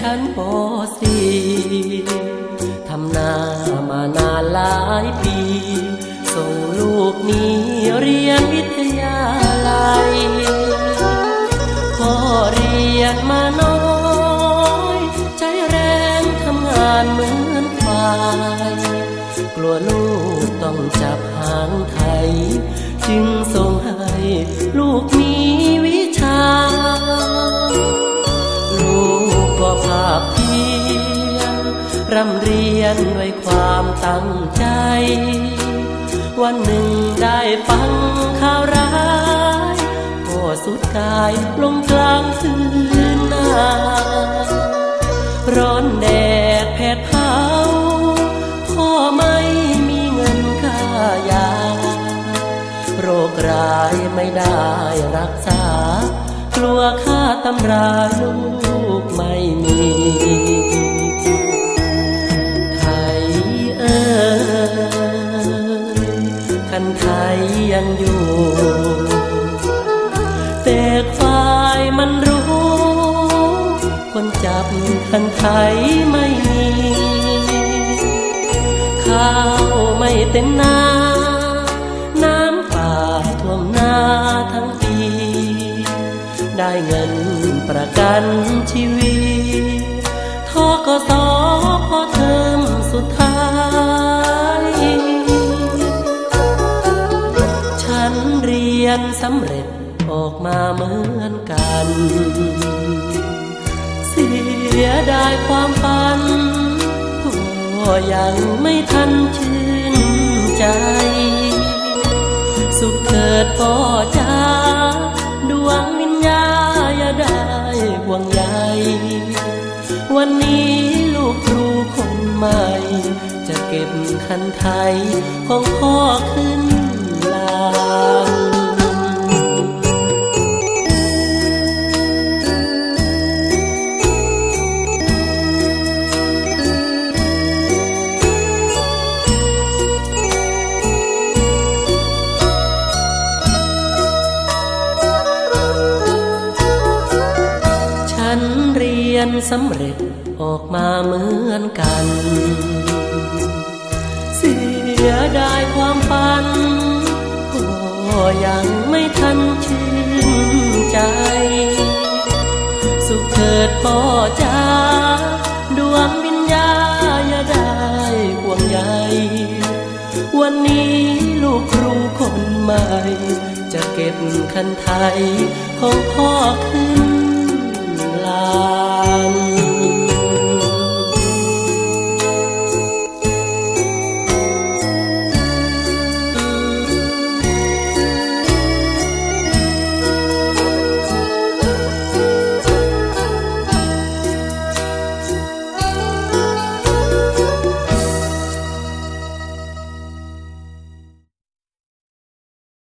ชั้นป .4 ทำนามานานหลายปี ส่งลูกหนี้เรียนวิทยาลัยพ่อเรียนมาน้อย ใจแรงทำงานเหมือนควาย กลัวลูกต้องจับหางไทย ร่ำเรียนด้วยความตั้งใจ วันหนึ่งได้ฟังข่าวร้ายก็สุดกายลงกลางคืนนาร้อนแดดแผดเผาพ่อไม่มีเงินค่ายา โรคร้ายไม่ได้รักษา กลัวค่าตำราลูกไม่มี จับคันไทยไม่มีข้าวไม่เต็มนา น้ำป่าท่วมนาทั้งปี ได้เงินประกันชีวิตทกสพอเทอมสุดท้าย ฉันเรียนสำเร็จออกมาเหมือนกัน เสียดายความฝันพ่อยังไม่ทันชื่นใจ สุขเกิดพ่อจ้าดวงวิญญาอย่าได้ห่วงใยวันนี้ลูกครูคนใหม่ จะเก็บคันไทยของพ่อขึ้นลา นสำเร็จออกมาเหมือนกัน เสียดายความฝันก็ยังไม่ทันชื่นใจ สุขเถิดพ่อจ้าดวงวิญญาอย่าได้ห่วงใยวันนี้ลูกครูคนใหม่ จะเก็บคันไทยของพ่อขึ้น ลาน